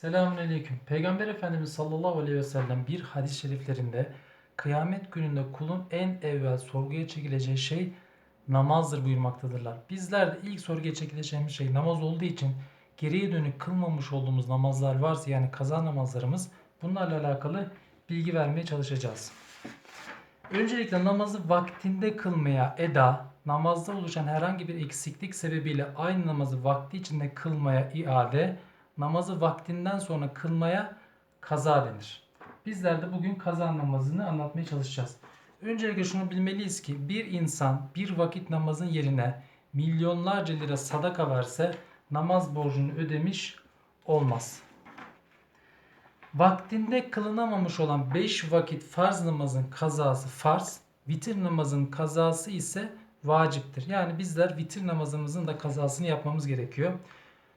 Selamünaleyküm. Peygamber Efendimiz sallallahu aleyhi ve sellem bir hadis-i şeriflerinde kıyamet gününde kulun en evvel sorguya çekileceği şey namazdır buyurmaktadırlar. Bizler de ilk sorguya çekileceğimiz şey namaz olduğu için geriye dönük kılmamış olduğumuz namazlar varsa yani kaza namazlarımız bunlarla alakalı bilgi vermeye çalışacağız. Öncelikle namazı vaktinde kılmaya eda, namazda oluşan herhangi bir eksiklik sebebiyle aynı namazı vakti içinde kılmaya iade, namazı vaktinden sonra kılmaya kaza denir. Bizler de bugün kaza namazını anlatmaya çalışacağız. Öncelikle şunu bilmeliyiz ki bir insan bir vakit namazın yerine milyonlarca lira sadaka verse namaz borcunu ödemiş olmaz. Vaktinde kılınamamış olan 5 vakit farz namazın kazası farz, vitir namazın kazası ise vaciptir. Yani bizler vitir namazımızın da kazasını yapmamız gerekiyor.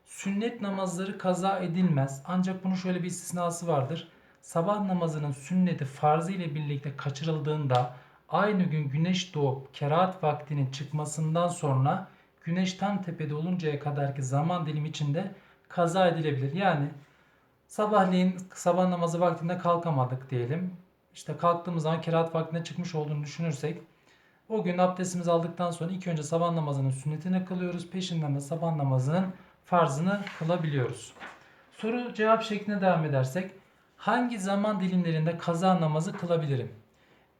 Sünnet namazları kaza edilmez. Ancak bunun şöyle bir istisnası vardır. Sabah namazının sünneti farzı ile birlikte kaçırıldığında aynı gün güneş doğup kerahat vaktinin çıkmasından sonra güneş tam tepede oluncaya kadarki zaman dilimi içinde kaza edilebilir. Yani sabahleyin sabah namazı vaktinde kalkamadık diyelim. İşte kalktığımız zaman kerahat vaktine çıkmış olduğunu düşünürsek o gün abdestimizi aldıktan sonra ilk önce sabah namazının sünnetini kılıyoruz. Peşinden de sabah namazının farzını kılabiliyoruz. Soru cevap şeklinde devam edersek hangi zaman dilimlerinde kaza namazı kılabilirim?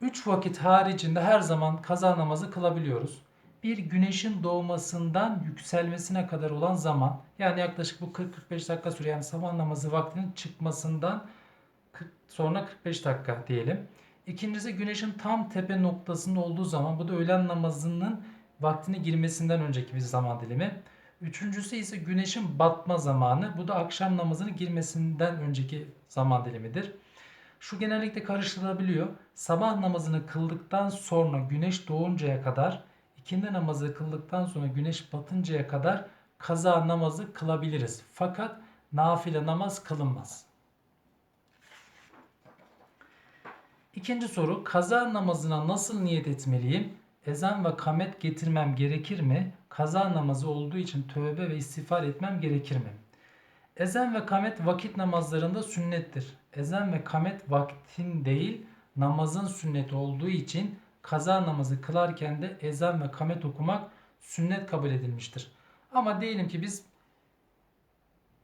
3 vakit haricinde her zaman kaza namazı kılabiliyoruz. Bir güneşin doğmasından yükselmesine kadar olan zaman yani yaklaşık bu 40-45 dakika sürüyor. Yani sabah namazı vaktinin çıkmasından 40 sonra 45 dakika diyelim. İkincisi güneşin tam tepe noktasında olduğu zaman bu da öğlen namazının vaktine girmesinden önceki bir zaman dilimi. Üçüncüsü ise güneşin batma zamanı. Bu da akşam namazının girmesinden önceki zaman dilimidir. Şu genellikle karıştırılabiliyor. Sabah namazını kıldıktan sonra güneş doğuncaya kadar, ikindi namazı kıldıktan sonra güneş batıncaya kadar kaza namazı kılabiliriz. Fakat nafile namaz kılınmaz. İkinci soru kaza namazına nasıl niyet etmeliyim? Ezan ve kamet getirmem gerekir mi? Kaza namazı olduğu için tövbe ve istiğfar etmem gerekir mi? Ezan ve kamet vakit namazlarında sünnettir. Ezan ve kamet vaktin değil namazın sünneti olduğu için kaza namazı kılarken de ezan ve kamet okumak sünnet kabul edilmiştir. Ama diyelim ki biz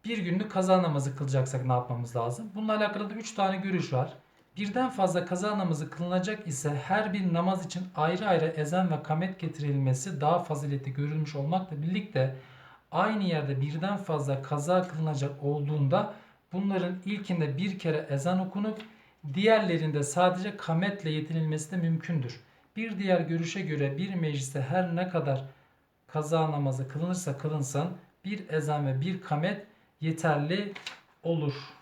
bir günlük kaza namazı kılacaksak ne yapmamız lazım? Bununla alakalı da 3 tane görüş var. Birden fazla kaza namazı kılınacak ise her bir namaz için ayrı ayrı ezan ve kamet getirilmesi daha faziletli görülmüş olmakla birlikte aynı yerde birden fazla kaza kılınacak olduğunda bunların ilkinde bir kere ezan okunup diğerlerinde sadece kametle yetinilmesi de mümkündür. Bir diğer görüşe göre bir mecliste her ne kadar kaza namazı kılınırsa kılınsın bir ezan ve bir kamet yeterli olur.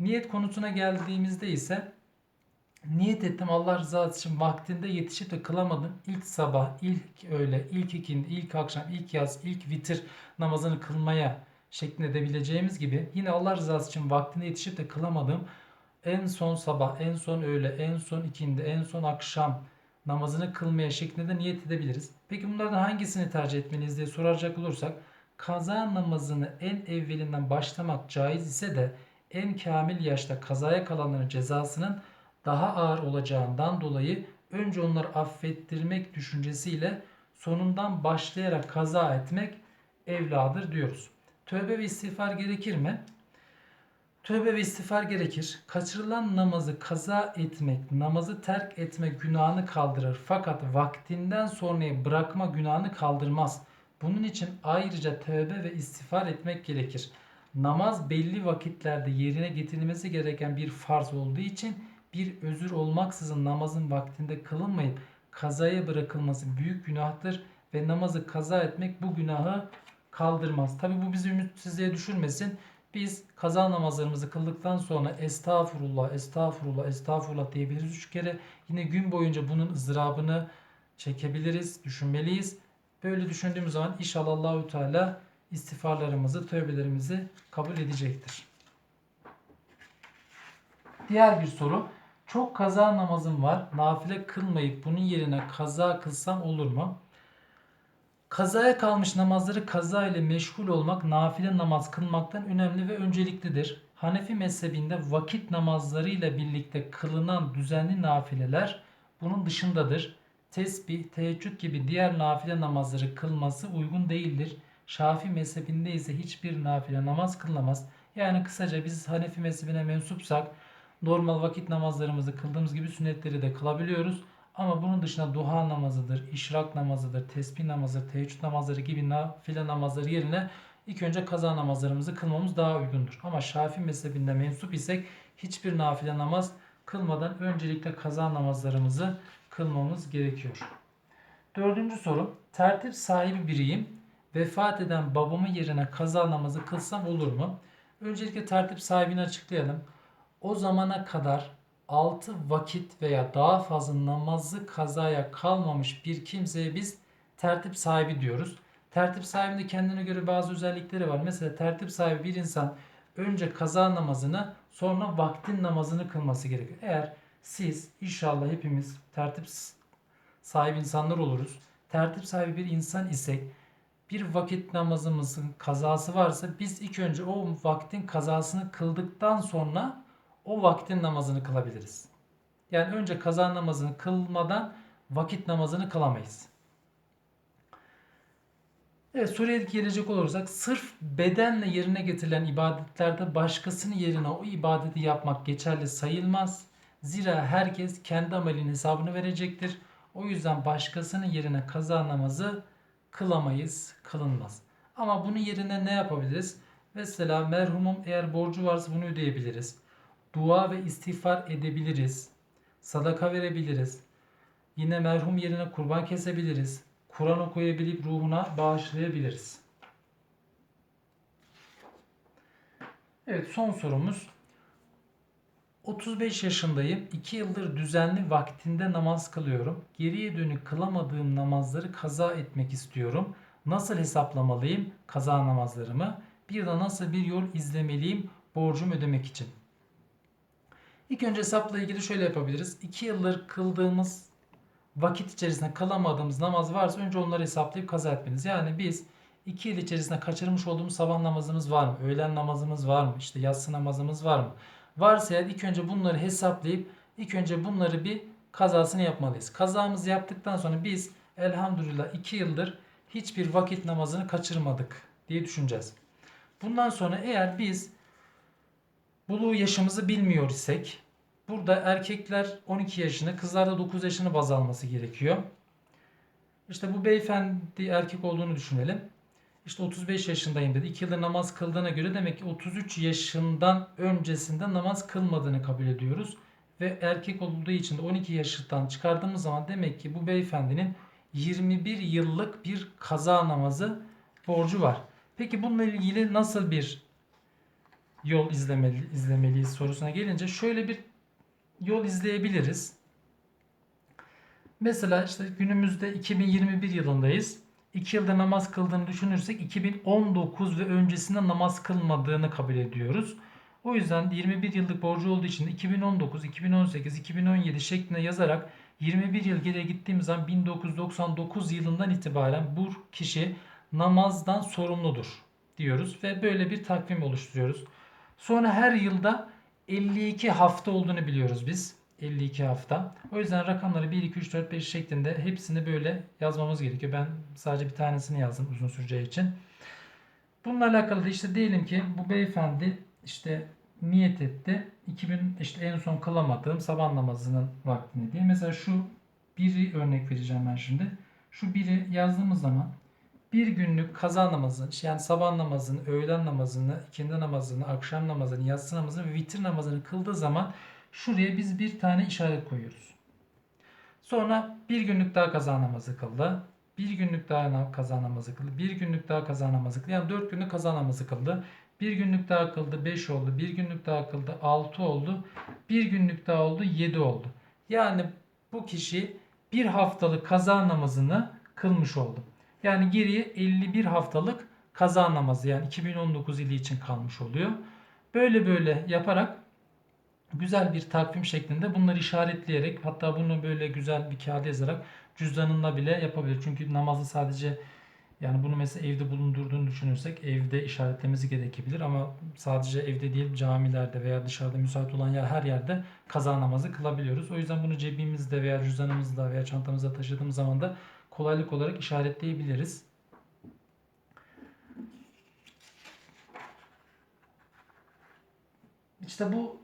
Niyet konusuna geldiğimizde ise niyet ettim Allah rızası için vaktinde yetişip de kılamadım. İlk sabah, ilk öğle, ilk ikindi, ilk akşam, ilk yaz, ilk vitir namazını kılmaya şeklinde edebileceğimiz gibi yine Allah rızası için vaktinde yetişip de kılamadım. En son sabah, en son öğle, en son ikindi, en son akşam namazını kılmaya şeklinde de niyet edebiliriz. Peki bunlardan hangisini tercih etmeliyiz diye soracak olursak kaza namazını en evvelinden başlamak caiz ise de en kamil yaşta kazaya kalanların cezasının daha ağır olacağından dolayı önce onları affettirmek düşüncesiyle sonundan başlayarak kaza etmek evladır diyoruz. Tövbe ve istiğfar gerekir mi? Tövbe ve istiğfar gerekir. Kaçırılan namazı kaza etmek, namazı terk etmek günahını kaldırır. Fakat vaktinden sonraya bırakma günahını kaldırmaz. Bunun için ayrıca tövbe ve istiğfar etmek gerekir namaz belli vakitlerde yerine getirilmesi gereken bir farz olduğu için bir özür olmaksızın namazın vaktinde kılınmayıp kazaya bırakılması büyük günahtır ve namazı kaza etmek bu günahı kaldırmaz. Tabi bu bizi ümitsizliğe düşürmesin. Biz kaza namazlarımızı kıldıktan sonra estağfurullah, estağfurullah, estağfurullah diyebiliriz üç kere. Yine gün boyunca bunun ızdırabını çekebiliriz, düşünmeliyiz. Böyle düşündüğümüz zaman inşallah Allahü Teala istiğfarlarımızı, tövbelerimizi kabul edecektir. Diğer bir soru. Çok kaza namazım var. Nafile kılmayıp bunun yerine kaza kılsam olur mu? Kazaya kalmış namazları kaza ile meşgul olmak nafile namaz kılmaktan önemli ve önceliklidir. Hanefi mezhebinde vakit namazlarıyla birlikte kılınan düzenli nafileler bunun dışındadır. Tesbih, teheccüd gibi diğer nafile namazları kılması uygun değildir. Şafi mezhebinde ise hiçbir nafile namaz kılınamaz. Yani kısaca biz Hanefi mezhebine mensupsak normal vakit namazlarımızı kıldığımız gibi sünnetleri de kılabiliyoruz. Ama bunun dışında duha namazıdır, işrak namazıdır, tesbih namazıdır, teheccüd namazları gibi nafile namazları yerine ilk önce kaza namazlarımızı kılmamız daha uygundur. Ama Şafii mezhebinde mensup isek hiçbir nafile namaz kılmadan öncelikle kaza namazlarımızı kılmamız gerekiyor. Dördüncü soru. Tertip sahibi biriyim. Vefat eden babamın yerine kaza namazı kılsam olur mu? Öncelikle tertip sahibini açıklayalım. O zamana kadar 6 vakit veya daha fazla namazı kazaya kalmamış bir kimseye biz tertip sahibi diyoruz. Tertip sahibinde kendine göre bazı özellikleri var. Mesela tertip sahibi bir insan önce kaza namazını sonra vaktin namazını kılması gerekiyor. Eğer siz inşallah hepimiz tertip sahibi insanlar oluruz. Tertip sahibi bir insan isek bir vakit namazımızın kazası varsa biz ilk önce o vaktin kazasını kıldıktan sonra o vaktin namazını kılabiliriz. Yani önce kaza namazını kılmadan vakit namazını kılamayız. Evet soruya gelecek olursak sırf bedenle yerine getirilen ibadetlerde başkasının yerine o ibadeti yapmak geçerli sayılmaz. Zira herkes kendi amelinin hesabını verecektir. O yüzden başkasının yerine kaza namazı kılamayız, kılınmaz. Ama bunun yerine ne yapabiliriz? Mesela merhumun eğer borcu varsa bunu ödeyebiliriz. Dua ve istiğfar edebiliriz. Sadaka verebiliriz. Yine merhum yerine kurban kesebiliriz. Kur'an okuyabilip ruhuna bağışlayabiliriz. Evet son sorumuz. 35 yaşındayım. 2 yıldır düzenli vaktinde namaz kılıyorum. Geriye dönük kılamadığım namazları kaza etmek istiyorum. Nasıl hesaplamalıyım kaza namazlarımı? Bir de nasıl bir yol izlemeliyim borcumu ödemek için? İlk önce hesapla ilgili şöyle yapabiliriz. 2 yıldır kıldığımız vakit içerisinde kılamadığımız namaz varsa önce onları hesaplayıp kaza etmeniz. Yani biz 2 yıl içerisinde kaçırmış olduğumuz sabah namazımız var mı? Öğlen namazımız var mı? İşte yatsı namazımız var mı? Varsa eğer ilk önce bunları hesaplayıp ilk önce bunları bir kazasını yapmalıyız. Kazamızı yaptıktan sonra biz elhamdülillah 2 yıldır hiçbir vakit namazını kaçırmadık diye düşüneceğiz. Bundan sonra eğer biz buluğ yaşımızı bilmiyor isek burada erkekler 12 yaşını kızlar da 9 yaşını baz alması gerekiyor. İşte bu beyefendi erkek olduğunu düşünelim. İşte 35 yaşındayım dedi. 2 yıldır namaz kıldığına göre demek ki 33 yaşından öncesinde namaz kılmadığını kabul ediyoruz. Ve erkek olduğu için de 12 yaşından çıkardığımız zaman demek ki bu beyefendinin 21 yıllık bir kaza namazı borcu var. Peki bununla ilgili nasıl bir yol izlemeli, izlemeliyiz sorusuna gelince şöyle bir yol izleyebiliriz. Mesela işte günümüzde 2021 yılındayız. 2 yılda namaz kıldığını düşünürsek 2019 ve öncesinde namaz kılmadığını kabul ediyoruz. O yüzden 21 yıllık borcu olduğu için 2019, 2018, 2017 şeklinde yazarak 21 yıl geriye gittiğimiz zaman 1999 yılından itibaren bu kişi namazdan sorumludur diyoruz ve böyle bir takvim oluşturuyoruz. Sonra her yılda 52 hafta olduğunu biliyoruz biz. 52 hafta. O yüzden rakamları 1, 2, 3, 4, 5 şeklinde hepsini böyle yazmamız gerekiyor. Ben sadece bir tanesini yazdım uzun süreceği için. Bununla alakalı da işte diyelim ki bu beyefendi işte niyet etti. 2000 işte en son kılamadığım sabah namazının vaktini diye. Mesela şu biri örnek vereceğim ben şimdi. Şu biri yazdığımız zaman bir günlük kaza namazı, yani sabah namazını, öğlen namazını, ikindi namazını, akşam namazını, yatsı namazını ve vitir namazını kıldığı zaman şuraya biz bir tane işaret koyuyoruz. Sonra bir günlük daha kaza namazı kıldı. Bir günlük daha kaza namazı kıldı. Bir günlük daha kaza namazı kıldı. Yani dört günlük kaza namazı kıldı. Bir günlük daha kıldı 5 oldu. Bir günlük daha kıldı 6 oldu. Bir günlük daha oldu 7 oldu. Yani bu kişi bir haftalık kaza namazını kılmış oldu. Yani geriye 51 haftalık kaza namazı yani 2019 yılı için kalmış oluyor. Böyle böyle yaparak güzel bir takvim şeklinde bunları işaretleyerek hatta bunu böyle güzel bir kağıda yazarak cüzdanında bile yapabilir. Çünkü namazı sadece Yani bunu mesela evde bulundurduğunu düşünürsek evde işaretlemesi gerekebilir ama sadece evde değil camilerde veya dışarıda müsait olan yer her yerde kaza namazı kılabiliyoruz. O yüzden bunu cebimizde veya cüzdanımızda veya çantamızda taşıdığımız zaman da kolaylık olarak işaretleyebiliriz. İşte bu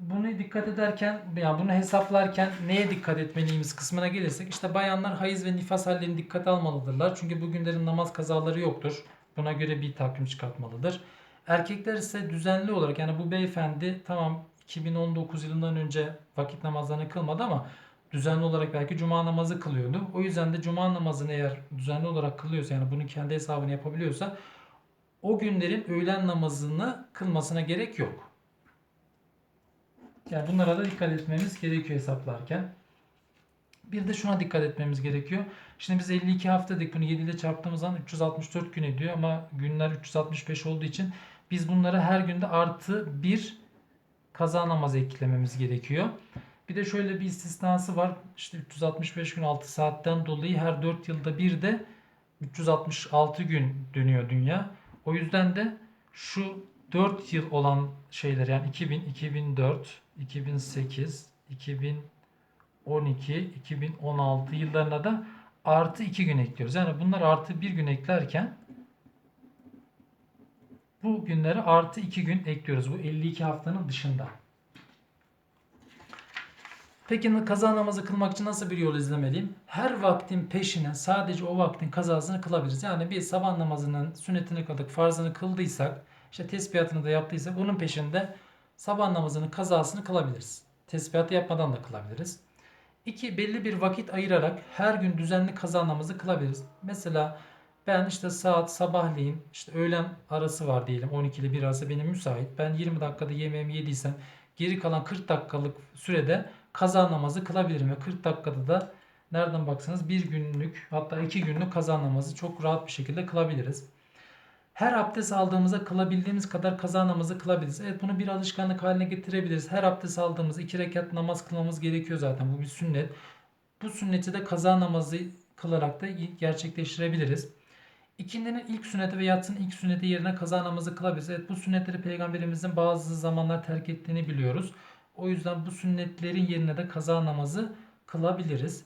bunu dikkat ederken ya bunu hesaplarken neye dikkat etmeliyimiz kısmına gelirsek işte bayanlar hayız ve nifas hallerini dikkate almalıdırlar. Çünkü bu günlerin namaz kazaları yoktur. Buna göre bir takvim çıkartmalıdır. Erkekler ise düzenli olarak yani bu beyefendi tamam 2019 yılından önce vakit namazlarını kılmadı ama düzenli olarak belki cuma namazı kılıyordu. O yüzden de cuma namazını eğer düzenli olarak kılıyorsa yani bunu kendi hesabını yapabiliyorsa o günlerin öğlen namazını kılmasına gerek yok. Yani bunlara da dikkat etmemiz gerekiyor hesaplarken. Bir de şuna dikkat etmemiz gerekiyor. Şimdi biz 52 hafta dedik bunu 7 ile çarptığımız zaman 364 gün ediyor ama günler 365 olduğu için biz bunlara her günde artı bir kaza namazı eklememiz gerekiyor. Bir de şöyle bir istisnası var. İşte 365 gün 6 saatten dolayı her 4 yılda bir de 366 gün dönüyor dünya. O yüzden de şu 4 yıl olan şeyler yani 2000, 2004, 2008, 2012, 2016 yıllarına da artı 2 gün ekliyoruz. Yani bunlar artı 1 gün eklerken bu günlere artı 2 gün ekliyoruz. Bu 52 haftanın dışında. Peki kaza namazı kılmak için nasıl bir yol izlemeliyim? Her vaktin peşine sadece o vaktin kazasını kılabiliriz. Yani bir sabah namazının sünnetini kıldık, farzını kıldıysak, işte tesbihatını da yaptıysak onun peşinde sabah namazının kazasını kılabiliriz. Tesbihatı yapmadan da kılabiliriz. İki, belli bir vakit ayırarak her gün düzenli kaza namazı kılabiliriz. Mesela ben işte saat sabahleyin işte öğlen arası var diyelim 12 ile 1 arası benim müsait. Ben 20 dakikada yemeğimi yediysem geri kalan 40 dakikalık sürede kaza namazı kılabilirim ve 40 dakikada da nereden baksanız bir günlük hatta iki günlük kaza namazı çok rahat bir şekilde kılabiliriz. Her abdest aldığımızda kılabildiğimiz kadar kaza namazı kılabiliriz. Evet bunu bir alışkanlık haline getirebiliriz. Her abdest aldığımızda iki rekat namaz kılmamız gerekiyor zaten. Bu bir sünnet. Bu sünneti de kaza namazı kılarak da gerçekleştirebiliriz. İkindinin ilk sünneti ve yatsının ilk sünneti yerine kaza namazı kılabiliriz. Evet bu sünnetleri peygamberimizin bazı zamanlar terk ettiğini biliyoruz. O yüzden bu sünnetlerin yerine de kaza namazı kılabiliriz.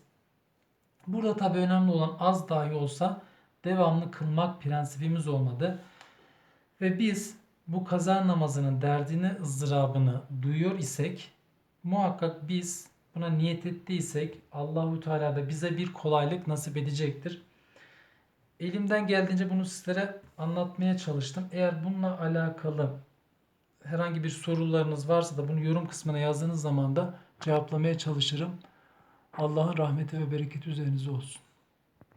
Burada tabi önemli olan az dahi olsa devamlı kılmak prensibimiz olmadı. Ve biz bu kaza namazının derdini, ızdırabını duyuyor isek muhakkak biz buna niyet ettiysek Allahu Teala da bize bir kolaylık nasip edecektir. Elimden geldiğince bunu sizlere anlatmaya çalıştım. Eğer bununla alakalı herhangi bir sorularınız varsa da bunu yorum kısmına yazdığınız zaman da cevaplamaya çalışırım. Allah'ın rahmeti ve bereketi üzerinize olsun.